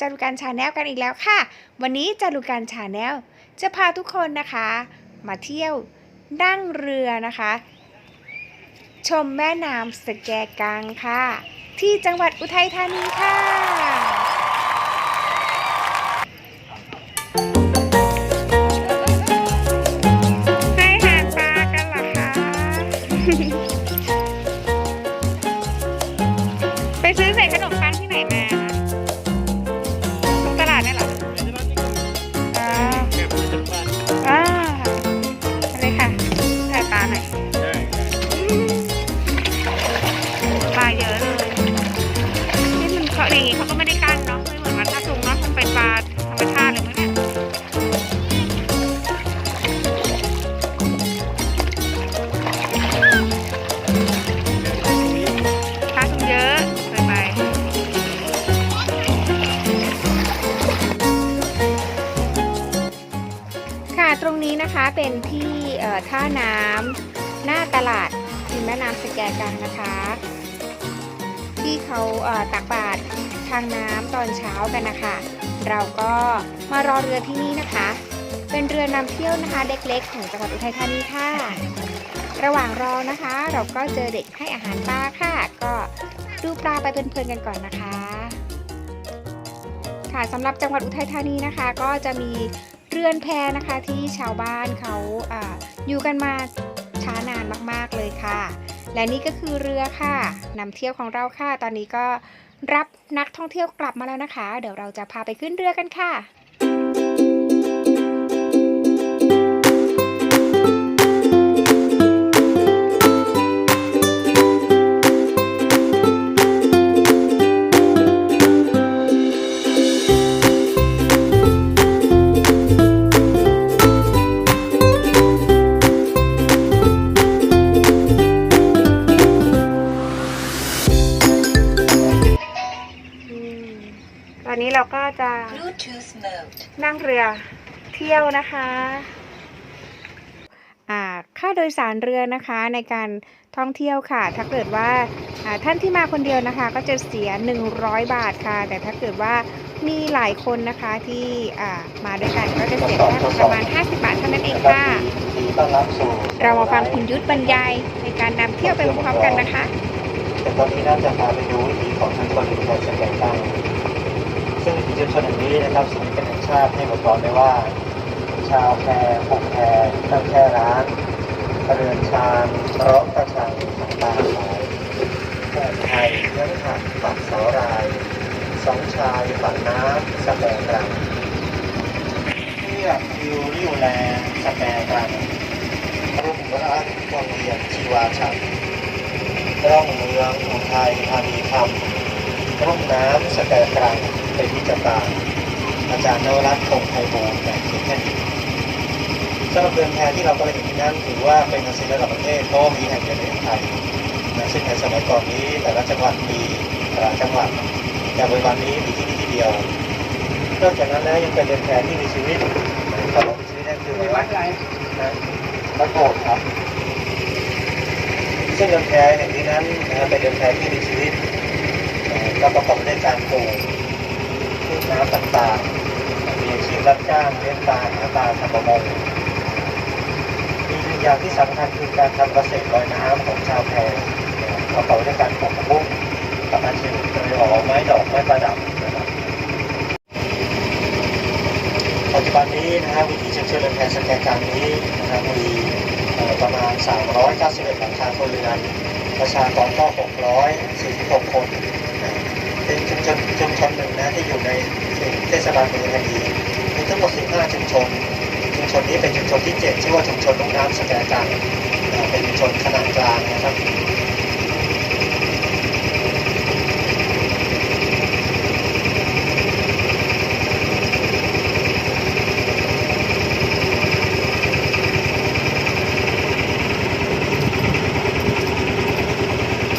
จารุการชาแนลกันอีกแล้วค่ะ วันนี้จารุการชาแนลจะพาทุกคนนะคะ มาเที่ยวนั่งเรือนะคะ ชมแม่น้ำสแกกังค่ะ ที่จังหวัดอุทัยธานีค่ะ เรือนำเที่ยวนะคะ เล็กๆของจังหวัดอุทัยธานีค่ะ ระหว่างรอนะคะ เราก็เจอเด็กให้อาหารปลาค่ะ ก็ดูปลาไปเพลินๆกันก่อนนะคะ ค่ะสำหรับจังหวัดอุทัยธานีนะคะ ก็จะมีเรือนแพนะคะที่ชาวบ้านเขาอาอยู่กันมาช้านานมากๆเลยค่ะ และนี่ก็คือเรือค่ะนำเที่ยวของเราค่ะ ตอนนี้ก็รับนักท่องเที่ยวกลับมาแล้วนะคะ เดี๋ยวเราจะพาไปขึ้นเรือกันค่ะ นั่งเรือเที่ยวนะคะอ่าค่าโดยสารเรือนะคะในการท่องเที่ยวค่ะ ถ้าเกิดว่าอ่าท่านที่มาคนเดียวนะคะ ก็จะเสีย 100 บาทค่ะ แต่ถ้าเกิดว่ามีหลายคนนะคะที่อ่ามาด้วยกันก็จะเสียแค่ประมาณ 50 บาทเท่านั้นเองค่ะที่ต้อนรับสู่เรามาฟังคุณยุทธบรรยายในการนำเที่ยวไปพร้อมๆกันนะคะแต่ตอนนี้น่าจะพาไปดูวิถีของชุมชนชุมชนสแกนตั้ง ซึ่งวิถีชุมชนแห่งนี้นะครับสิ่งที่เป็นแห่งชาติให้บทกลอนได้ว่า ชาวแพรปลูกแพรตั้งแค่ร้านเรือนชานเร้องตะชังต่างๆหลายแผ่ไทยเลี้ยงผักปักเสาราย สองชายฝั่งน้ำสแปงรังเพื่อคิวริวแลสแปงรังรุ่งรักวังเวียนชีวาชังร่องเมืองอุทัยธานีคำร่องน้ำสแกกรัง เป็นวิจารณ์อาจารย์นวรัตน์คงไทยบูรณ์แบบคิดแค่นี้สำหรับเรือนแพที่เราก็ไปเห็นที่นั่นถือว่าเป็นอาชีพระดับประเทศเพราะว่ามีแห่งเดียวในประเทศไทยนะซึ่งในสมัยก่อนนี้แต่ละจังหวัดมีแต่ละจังหวัดแต่ปัจจุบันนี้มีที่นี่ที่เดียวนอกจากนั้นแล้วยังเป็นเรือนแพที่มีชีวิตเขาบอกมีชีวิตนั่นคือวัดอะไรนะวัดโบสถ์ครับซึ่งเรือนแพแห่งนี้นั้นนะครับเป็นเรือนแพที่มีชีวิตเอ่อก็ประกอบด้วยการปลูกพืช น้ำต่างๆ มีอาชีพรับจ้างเลี้ยงปลาหาปลาทำประมงมีหนึ่งอย่างที่สำคัญคือการทำเกษตรลอยน้ำของชาวแพรประกอบด้วยการปลูกมุ้งกับอาชีพโดยหอไม้ดอกไม้ประดับนะครับปัจจุบันนี้นะครับวิถีชุมชนเรือนแพสแกนกางนี้นะครับมีประมาณ 391หลังคาครัวเรือนประชากรก็ 646 คน เป็นชุมชนชุมชนหนึ่งนะที่อยู่ในเขตเทศบาลเมืองคดีมีทั้งหมด 15 ชุมชน ชุมชนนี้เป็นชุมชนที่ 7 ชื่อว่าชุมชนลุ่งน้ำสแกจังนเป็นชุมชนขนาดกลางนะครับ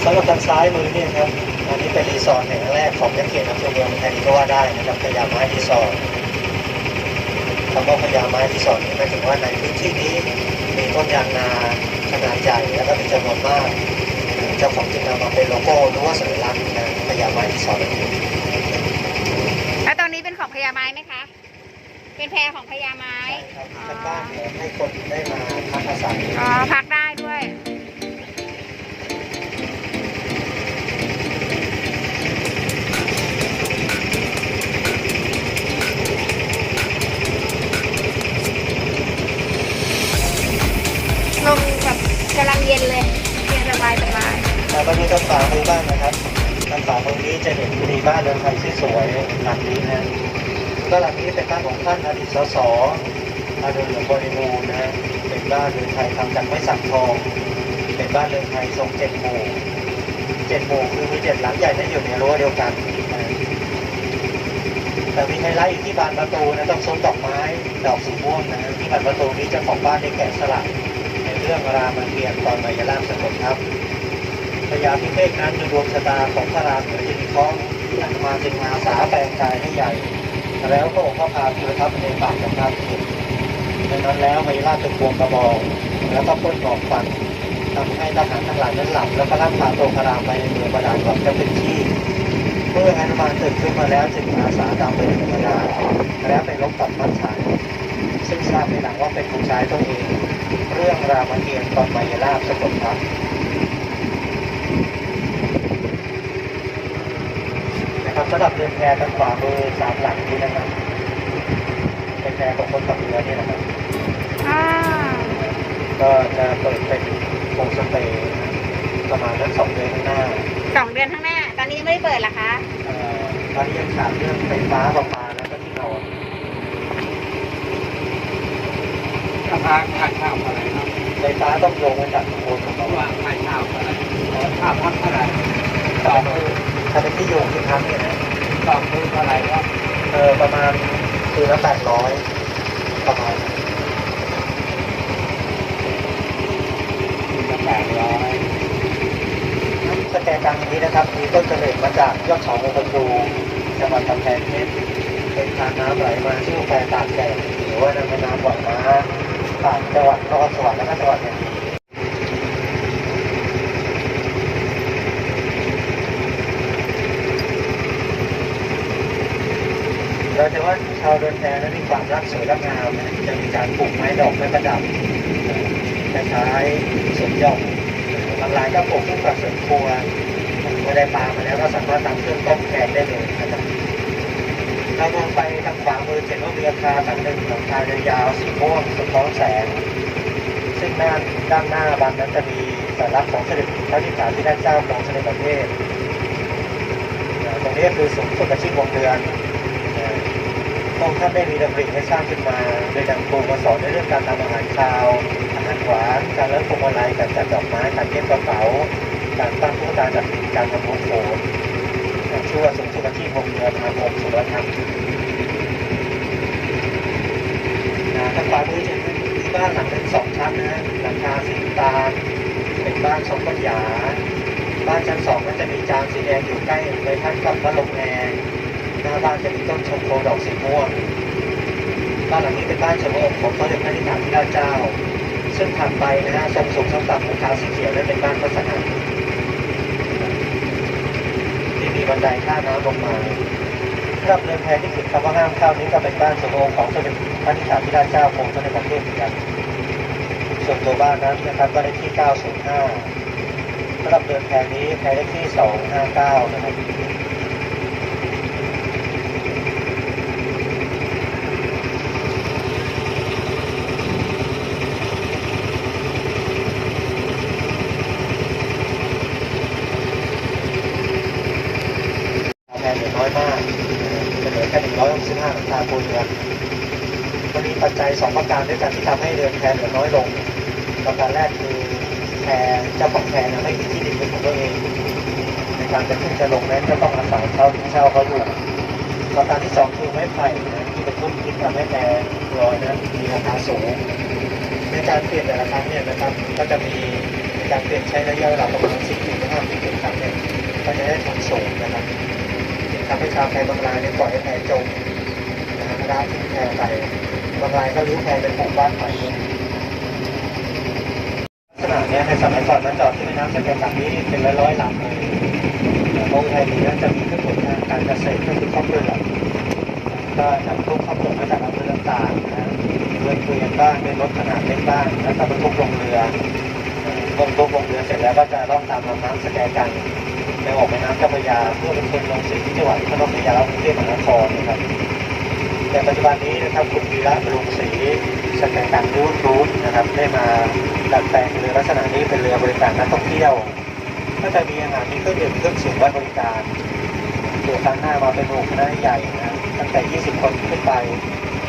สำหรับทางซ้ายมือเนี่ยครับ อันนี้เป็นรีสอร์ทแห่งแรกของยักษ์เขตอำเภอเมืองแทนก็ว่าได้นะครับพยาไม้รีสอร์ทคำว่าพยาไม้รีสอร์ทนี่หมายถึงว่าในพื้นที่นี้มีต้นยางนาขนาดใหญ่แล้วก็มีจำนวนมาก เจ้าของจึงนำมาเป็นโลโก้หรือว่าสัญลักษณ์นะพยาไม้รีสอร์ทแล้วตอนนี้เป็นของพญาม้ไหมคะ เป็นแพรของพญาไม้ใช่ครับเป็นบ้านให้คนได้มาพักอาศัยอ๋อพัก ก็หลังนี้เป็นบ้านของท่านอดีตสสอาดุลเหลืองบริบูรณ์นะฮะเป็นบ้านเรือนไทยทำจากไม้สักทอง เป็นบ้านเรือนไทยทรงเจ็ดหมู่เจ็ดหมู่คือมีเจ็ดหลังใหญ่ที่อยู่ในรั้วเดียวกันนะแต่มีไฮไลท์อยู่ที่บานประตูนะต้องซุ้มดอกไม้ดอกสีม่วงนะที่บานประตูนี้เจ้าของบ้านได้แกะสลักในเรื่องรามเกียรติ์ตอนมายาลามสกลครับพญาพิเภกนั้นคือดวงชะตาของพระรามเหนือจะมีข้องอันมาจึงมาสาแปลงกายให้ใหญ่ แล้วพระองค์ก็พาพิรทัพในปากกับพระพิมดังนั้นแล้วพญาราชจึงควงกระบอกแล้วก็พ่นบอกฟันทำให้ทหารทั้งหลายนั้นหลับ แล้วก็ล่ำพาตัวพระรามไปในเมืองบาดาลก่อนจะเป็นที่เมื่อฮนุมานตื่นขึ้นมาแล้วจึงอาสาดำไปถึงบาดาลแล้วไปรบกับมัจฉาซึ่งทราบในหลังว่าเป็นผู้ชายตัวเอง เรื่องรามเกียรติ์ตอนมายาลาบสะกดครับ นะครับ สำหรับเรือนแพทางขวามือสามหลังนี้นะครับเป็นแพของคนขับเรือเนี่ยนะครับ อ่าก็จะเปิดเป็นโฮมสเตย์ประมาณนั้นสองเดือนข้างหน้าสองเดือนข้างหน้า ตอนนี้ยังไม่ได้เปิดเหรอคะเอ่อตอนนี้ยังขาดเรื่องไฟฟ้าประปาแล้วก็ที่นอนราคาค่าเช่าเท่าไหร่ครับไฟฟ้าต้องโยงมาจากโคนเพราะว่าค่าเช่าเท่าไหร่ค่าพักเท่าไหร่ต่อคือ ถ้าเป็นที่โยงที่พักเนี่ยนะต่อคืนเท่าไหร่ครับเออประมาณคืนละแปดร้อยประมาณคืนละแปดร้อยสแกนกลางนี้นะครับ มีต้นกระเนิดมาจากยอดเขาโมกันดูจังหวัดกำแพงเพชรเป็นทางน้ำไหลมาชื่อแพรตากแดดหรือว่าน้ำแม่น้ำบ่อยม้าผ่านจังหวัดนครสวรรค์และจังหวัดเนี่ย เราจะว่าชาวเดินแพนั้นมีความรักสวยรักงามนะจะมีการปลูกไม้ดอกไม้ประดับจะใช้สวนหย่อมบางรายก็ปลูกคู่กับสวนครัวเมื่อได้ปลามาแล้วก็สามารถทำเครื่องต้มแกงได้เลยนะครับเรามองไปทางขวามือเห็นว่ามีอาคารหลังหนึ่งหลังคายาวสีม่วงสะท้อนแสง ซึ่งด้านด้านหน้าบันนั้นจะมีสัญลักษณ์ของเสด็จพระนิพพานที่ได้เจ้าของเสด็จประเทศตรงนี้คือสูงสุดอาชีพวงเดือน พระองค์ท่านได้มีดำริให้สร้างขึ้นมา โดยนำครูมาสอนในเรื่องการทำอาหารคาอาหารหวานการเลี้ยงพวงมาลัยการจัดดอกไม้การเก็บกระเป๋า การตั้งผู้กาจัดกิจการทำบุญโขนชื่อว่าสูงสุดอาชีพวงเดือนมหาพรมสุรธรรมอ่าทางขวามือจะมีบ้านหลังหนึ่งสองชั้นนะหลังคาสีตาลเป็นบ้านสองปัญญาบ้านชั้นสองก็จะมีจานสีแดงอยู่ใกล้เลยท่านกับพระลงแอร์ หน้าบ้านจะมีต้นชมโคดอกสีม่วงบ้านหลังนี้เป็นบ้านชมรมของพระเดชพระนิพพานที่ราเจ้า ซึ่งถัดไปนะฮะทรงสูงสังต่ำของขาวสีเขียวนั่นเป็นบ้านพระสนามที่มีบันไดข้าน้ำลงมาสำหรับเรือนแพที่ติดคำว่าห้ามเข้านี้ก็เป็นบ้านชมรมของสมเด็จพระนิพพานที่ราเจ้าของสมเด็จพระเทพเหมือนกันส่วนตัวบ้านนั้นนะครับก็ได้ที่ 905สำหรับเรือนแพนี้แพได้ที่ 259นะครับ แพเหลือน้อยมากจะเหลือแค่ 165หลังคาปูนเรือนมันมีปัจจัย 2 ประการด้วยกันที่ทำให้เรือนแพเหลือน้อยลง ประการแรกคือแพเจ้าของแพนะไม่มีที่ดินเป็นของตัวเอง ในการจะขึ้นจะลงนั้นก็ต้องอาศัยเช่าเช่าเขาอยู่ประการที่สองคือไม้ไผ่ที่เป็นต้นคิดทำให้แพลอยนั้นมีราคาสูง ในการเปลี่ยนแต่ละครั้งเนี่ยนะครับก็จะมีในการเปลี่ยนใช้ระยะเวลาประมาณ10ถึง5ปีเป็นครั้งเนี่ยก็จะได้ผลสูงนะครับทำให้ชาวแพบางรายเนี่ยปล่อยให้แพจม นะฮะร้านทิ้งแพไปบางรายก็รื้อแพเป็นปลูกบ้านใหม่เลยลักษณะเนี้ยในสมัยก่อนนั้นจอดที่แม่น้ำสแกนหลังนี้เป็นร้อยๆหลังเลยแต่พระองไทยนี้จะมีเครื่องมือทางการเกษตรก็คือข้าวเปลือกก็นำพวกข้าวเปลือกมาจากอำเภอต่างๆนะเรือคุยกันบ้างด้วยรถขนาดเล็กบ้างแล้วก็บรรทุกลงเรือลงบรรทุกลงเรือเสร็จแล้วก็จะล่องตามลำน้ำสแกนกันไปออกแม่น้ำเจ้าพระยาเพื่อเป็นคนลงสีที่จังหวัดพระนครศรีอยุธยาและกรุงเทพมหานครนะครับ แต่ปัจจุบันนี้นะครับคุณวีระบรุงศรีสแกนการรูดรูดนะครับได้มาดัดแปลงเรือลักษณะนี้เป็นเรือบริการนักท่องเที่ยวก็จะมีอาหารมีเครื่องดื่มเครื่องสูงไว้บริการตัวครั้งหน้ามาเป็นหมู่คณะใหญ่นะตั้งแต่ 20 คนขึ้นไป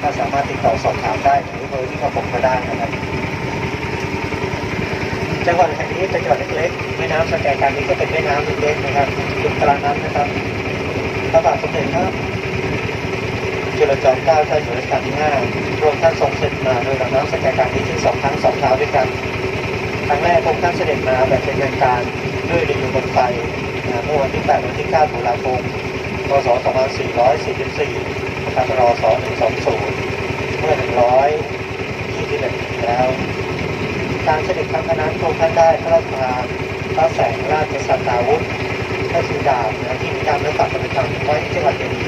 ก็สามารถติดต่อสอบถามได้หรือเบอร์ที่เขาผมก็ได้นะครับจังหวัดแห่งนี้เป็นจังหวัดเล็กๆแม่น้ำสแกนการนี้ก็เป็นแม่น้ำเล็กๆนะครับอยู่กลางน้ำนะครับพระบาทสมเด็จพระ จุลจอมเก้าเจ้าอยู่รัชกาลที่5รวมท่านทรงเสด็จมาโดยลำน้ำสแกนการนี้ถึงสองครั้งสองคราวด้วยกันครั้งแรกพระองค์ท่านเสด็จมาแบบเป็นทางการด้วยเรืออยู่บนไฟเมื่อวันที่8วันที่9ตุลาคมพศ2444นะครับรอศ120 เมื่อ 121ปีแล้ว การเสด็จครั้งนั้นพระองค์ท่านได้พระราชทานพระแสงราชสัตตาวุธให้ถือดาบที่มีการรักษาประจำไว้ที่จังหวัดเชียงราย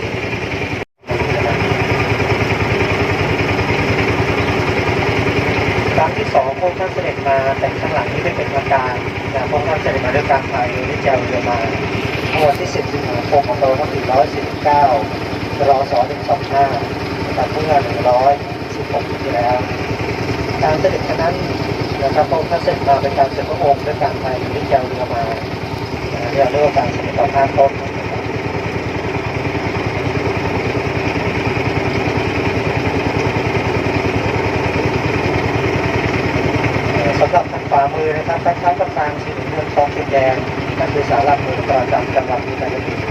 ครั้งที่สอง พระองท่านเสด็จมาแต่ข้างหลังนี้ไม่เป็นทางการนะพระองท่านเสด็จมาด้วยการพายเรือที่แจวเรือมาเมื่อวันที่ 10สิงหาคมพศ2449รศ125นะครับเมื่อ116ปีที่แล้ว การเสด็จครั้งนั้นนะครับพระองท่านเสด็จมาเป็นการเสด็จพระองค์ด้วยการพายเรือที่แจวเรือมาเรียกเรียกว่าการเสด็จต่อหน้าต้นนะครับ สำหรับทางขวามือนะ ครับคล้ายๆกับทางสีเหลืองทองสีแดงนั่นคือสารเมืองประจำจังหวัดอุตรดิตถ์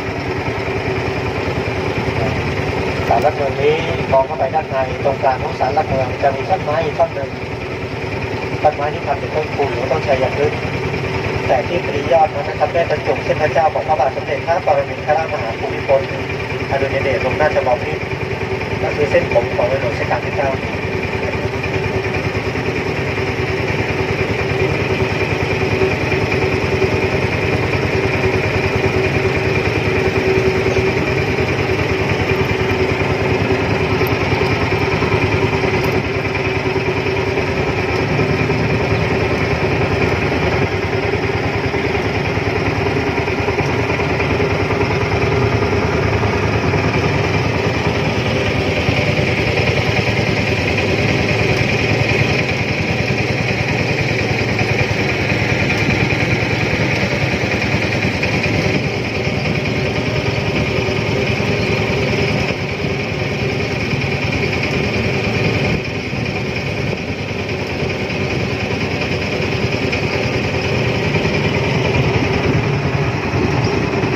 สารหลักเมืองนี้มองเข้าไปด้านในตรงกลางของสารหลักเมืองจะมีต้นไม้อีกต้นหนึ่งต้นไม้ที่ทำเป็นต้นคูหรือต้นชัยพฤกษ์แต่ที่ปริยอดนั้นนะครับได้บรรจุเส้นพระเจ้าของพระบาทสมเด็จพระปรมินทรมหาภูมิพลอดุลยเดชลงราชบพิตรก็คือเส้นผมของในหลวงรัชกาลที่เก้า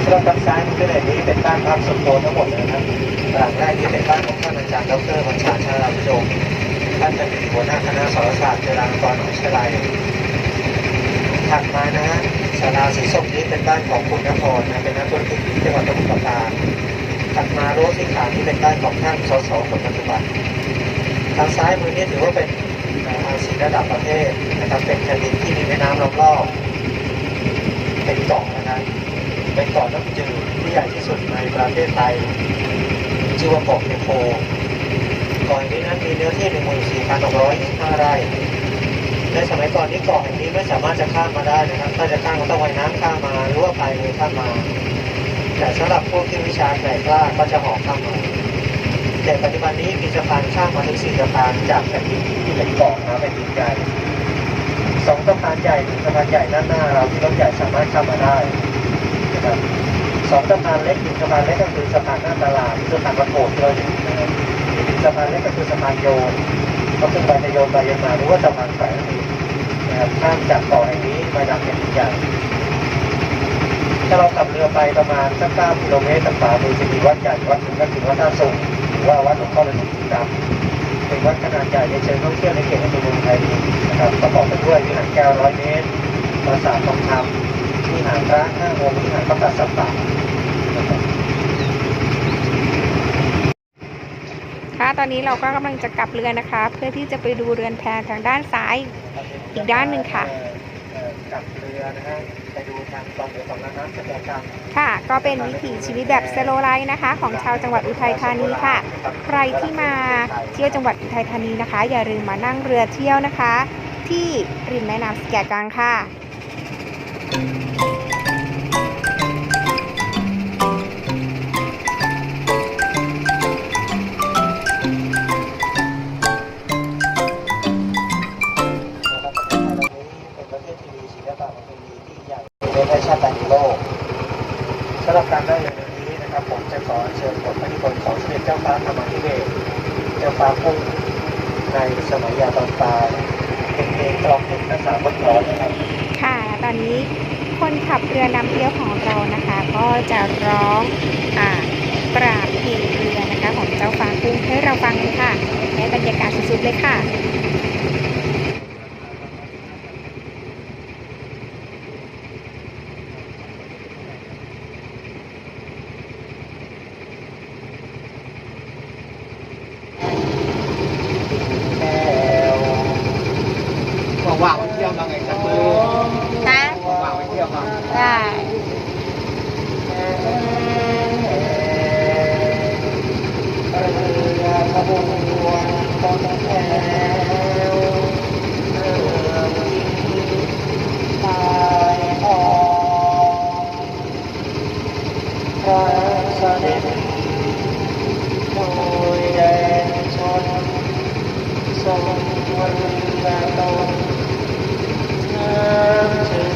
สำหรับทางซ้ายมือเนี่ยนี้เป็นบ้านพัก ส่วนตัวทั้งหมดเลยนะครับหลังแรกที่เป็นบ้านของท่านอาจารย์ดรบัญชาชาลาวิโยมท่านเป็นหัวหน้าคณะสารศาสตร์จุฬาลงกรณ์มหาวิทยาลัยถัดมานะฮะศาลาสีส้มนี้เป็นบ้านของคุณนครนะเป็นนักธุรกิจที่จังหวัดสมุทรปราการถัดมาโรสที่ขาวนี่เป็นบ้านของท่านสสคนปัจจุบันทางซ้ายมือนี่ถือว่าเป็นอาสีระดับประเทศนะครับเป็นแผ่นดินที่มีแม่น้ำล้อมรอบเป็นเกาะนะครับเป็นเกาะน้ำจืด ใหญ่ที่สุดในประเทศไทยชื่อว่าเกาะเทโพเกาะแห่งนี้นั้นมีเนื้อที่ 14,625 ไร่ในสมัยก่อนนี้เกาะแห่งนี้ไม่สามารถจะข้ามมาได้นะครับ ถ้าจะข้ามก็ต้องว่ายน้ำข้ามมาหรือว่าพายเรือข้ามมา แต่สำหรับพวกที่วิชาแกร่กล้าก็จะหอข้ามมาแต่ปัจจุบันนี้มีสะพานข้ามมาถึงสี่สะพานจากแผ่นดินที่เป็นเกาะมาเป็นดินใหญ่สองสะพานใหญ่สะพานใหญ่ด้านหน้าเราที่รถใหญ่สามารถข้ามมาได้นะครับ สองสะพานเล็กหนึ่งสะพานเล็กก็คือสะพานหน้าตลาดสะพานวัดโบสถ์ที่เราอยู่นะครับอีกหนึ่งสะพานเล็กก็คือสะพานโยนก็ขึ้นไปจะโยนไปโยนมาหรือว่าสะพานแฝงนะครับข้ามจากเกาะแห่งนี้มาจากแผ่นดินใหญ่ถ้าเราขับเรือไปประมาณสักเก้ากิโลเมตรจากขวามือจะมีวัดใหญ่วัดหนึ่งก็คือวัดท่าสุงหรือว่าวัดหลวงพ่อฤาษีดำเป็นวัดขนาดใหญ่ในเชิงท่องเที่ยวในเขตอำเภอเมืองไทยนะครับประกอบไปด้วยวิหารแก้วร้อยเมตรปราสาททองคำ วิหารพระห้าองค์วิหารประกาศสัปดาห์ค่ะตอนนี้เราก็กำลังจะกลับเรือนะคะ เพื่อที่จะไปดูเรือนแพทางด้านซ้ายอีกด้านหนึ่งค่ะทกับเรือนะฮะไปดูทางตอนเหนือของน้ำสแกกังค่ะ ก็เป็นวิถีชีวิตแบบสโลไลฟ์นะคะ ของชาวจังหวัดอุทัยธานีค่ะ ใครที่มาเที่ยวจังหวัดอุทัยธานีนะคะ อย่าลืมมานั่งเรือเที่ยวนะคะ ที่ริมแม่น้ำสแกกังค่ะ ใหญ่ในชาติในโลกสำหรับการได้อย่างนี้นะครับ ผมจะขอเชิญบทพระนิพนธ์ของสมเด็จเจ้าฟ้าธรรมาธิเบศรเจ้าฟ้าพุ่งในสมัยยาตอนปลายเป็นเพลงกลองเพลงทั้งสามบทกลอนนะครับค่ะและตอนนี้คนขับเรือนำเที่ยวของเรานะคะ ก็จะร้องอ่าปราบเพลงเรือนะคะ ของเจ้าฟ้ากุ้งให้เราฟังกันค่ะในบรรยากาศสุดๆเลยค่ะ ว่างๆไปเที่ยวมาไงจั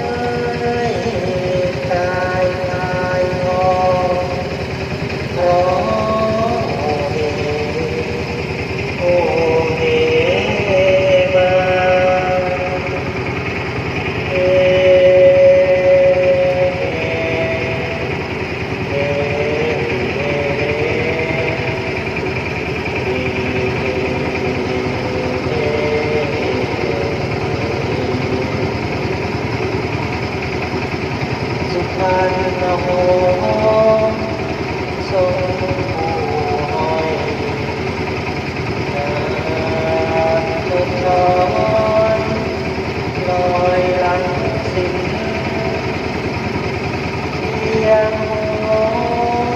รักให้กายกายงอ ร้องโอเฮโอเฮมาเอเอสุพรรณหงส์ทรงผู้ห้อยนาทุกทอนลอยหลังสินเทียงห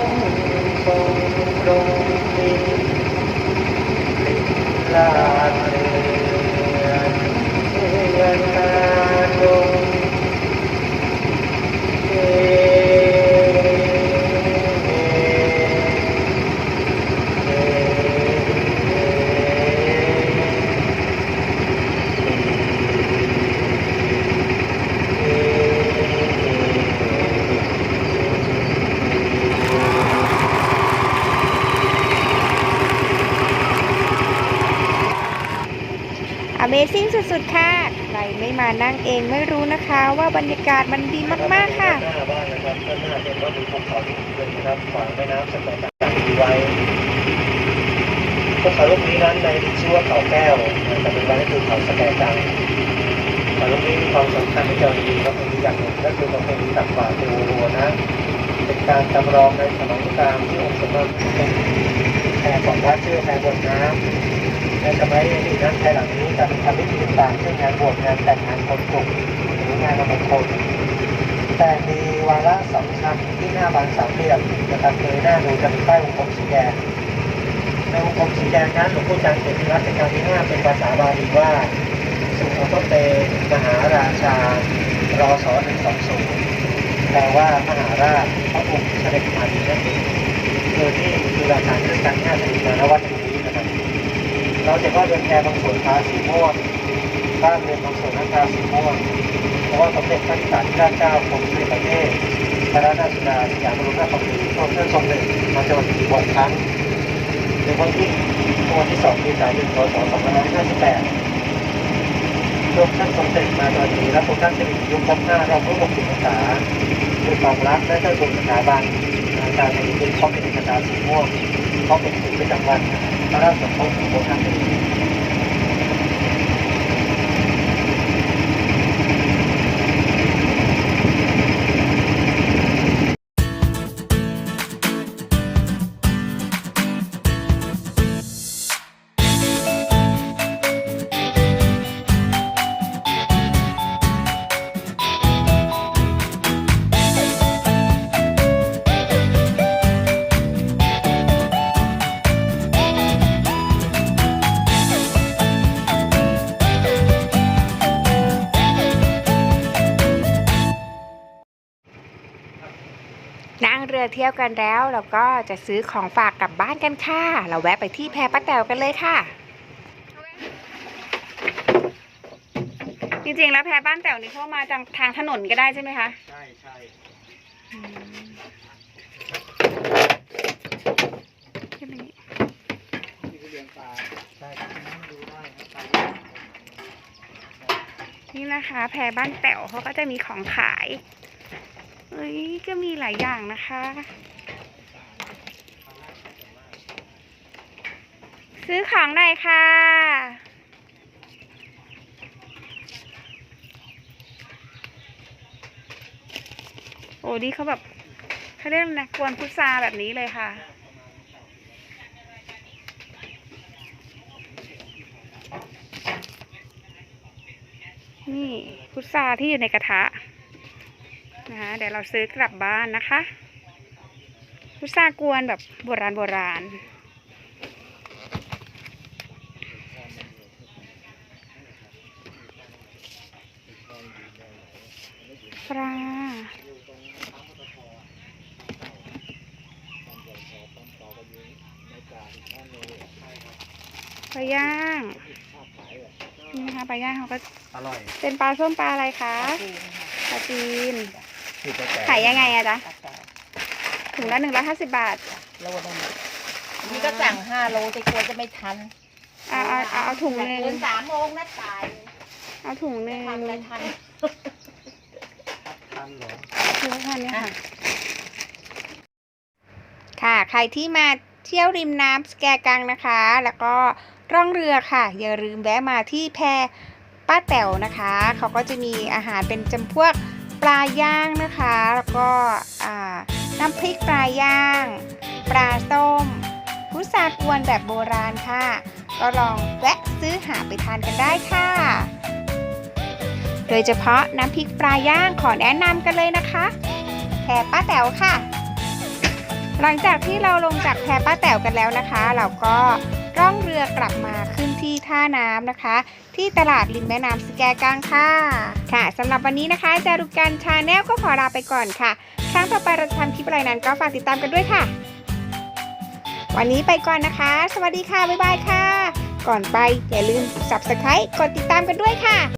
งส์ทรงตรงดินลิบลาดเรือนเรือนตาดง ค Amazing สุดๆ ค่ะ ใครไม่มานั่งเองไม่รู้นะคะว่า บรรยากาศมันดีมาก ๆ ค่ะหน้าบ้านนะครับด้านหน้าเป็นก็มีภูเขาลูกหนึ่งนะครับขวางแม่น้ำสมัยต่างๆมีไว้ภูเขาลูกนี้นั้นในชื่อว่าเขาแก้วแต่เป็นไว้ก็คือเขาสแกกังเขาลูกนี้มีความสำคัญในเจ้าหญิงก็เป็นอย่างหนึ่งก็คือประเพณีตักบาตรเทโวนะเป็นการจำลองในสมัยพุทธกาลที่องค์สมเด็จเป็นแพรของพระเชื่อแพรบนน้ำในสมัยอดีตนั้นแพรหลังนี้จะเป็นทำพิธีต่างๆเช่นงานบวชงานแต่งงานคนกลุ่ม งานมงคลแต่มีวาระสำคัญที่หน้าบานสามเหลี่ยมนะครับเคยหน้าดูจะมีป้ายวงกลมสีแดงในวงกลมสีแดงนั้นหลวงพ่อจารย์เขียนในรัชกาลที่ห้าเป็นภาษาบาลีว่า สุขพเตมหาราชารอสหนึ่งสองศูนย์แปลว่ามหาราชพระองค์เสด็จมาดีนั่นเองคือที่คือราชการด้วยการห้าสิบมาณวัดแห่งนี้นะครับเราจะว่าเรือนแพบางส่วนทาสีม่วงบ้านเรือนบางส่วนนั้นทาสีม่วง ระว่าสมเด็จพระสันที่ราชเจ้ากรมสุริประเทศพระราชสุดาสยามบรมราชชนนีทรงเครื่องทรงหนึ่งมาจังวัดหกครั้งในวันที่วันที่สองมีสายหนึ่งพศสองพันห้าร้อยห้าสิบแปดรวมท่านทรงเด็จมาตอนนี้และพระท่านจะมียุคครบห้ารอบรุ่หกสิบพรรษาด้วยความรักและเจ้าคุณสถาบันอาจารย์ในเป็นข้อเป็นกระดาษสีม่วงข้อเป็นสีประจำวันพระราชสมภพของพระท่านนั่งเรือ เที่ยวกันแล้ว เราก็จะซื้อของฝากกลับบ้านกันค่ะ เราแวะไปที่แพป้าแต๋วกันเลยค่ะ จริงๆแล้วแพบ้านแต๋วนี่เข้ามาจากทางถนนก็ได้ใช่ไหมคะ ใช่ใช่ขึ้นอย่างนี้ที่เลี้ยงปลาใช่ครับดูได้ครับนี่นะคะ แพบ้านแต๋วเขาก็จะมีของขาย เอ้ยก็มีหลายอย่างนะคะ ซื้อของหน่อยค่ะ โอ้นี่เขาแบบเขาเรียกนะกวนพุทราแบบนี้เลยค่ะนี่พุทราที่อยู่ในกระทะ นะคะเดี๋ยวเราซื้อกลับบ้านนะคะพุทรากวนแบบโบราณโบราณ ปลา ปลาย่าง นี่นะคะปลาย่างเขาก็ อร่อย เป็นปลาส้มปลาอะไรคะ ปลาจีน คือแต่ขายยังไงอะจ๊ะถุงละหนึ่งร้อยห้าสิบบาทโลนึงนี่ก็สั่งห้าโลแต่กลัวจะไม่ทันเอาเอาเอาเอาถุงหนึ่งเดินสามโมงนะตายเอาถุงหนึ่งทันเลยทันทันเหรอถุงละพันเนี่ยค่ะ ค่ะ ใครที่มาเที่ยวริมน้ำสแกกังนะคะ แล้วก็ร่องเรือค่ะ อย่าลืมแวะมาที่แพป้าแต๋วนะคะ เขาก็จะมีอาหารเป็นจำพวกป ลาย่างนะคะ แล้วก็น้ำพริกปลาย่าง ปลาส้ม พุทรากวนแบบโบราณค่ะ ก็ลองแวะซื้อหาไปทานกันได้ค่ะ โดยเฉพาะน้ำพริกปลาย่างขอแนะนำกันเลยนะคะแพป้าแต๋วค่ะ หลังจากที่เราลงจากแพป้าแต๋วกันแล้วนะคะ เราก็ ร่องเรือกลับมาขึ้นที่ท่าน้ำนะคะ ที่ตลาดริมแม่น้ำสแกกังค่ะ ค่ะสำหรับวันนี้นะคะจารุกันชาแนลก็ขอลาไปก่อนค่ะ ครั้งต่อไปเราจะทำคลิปอะไรนั้นก็ฝากติดตามกันด้วยค่ะ วันนี้ไปก่อนนะคะ สวัสดีค่ะ บ๊ายบายค่ะ ก่อนไปอย่าลืม subscribe กดติดตามกันด้วยค่ะ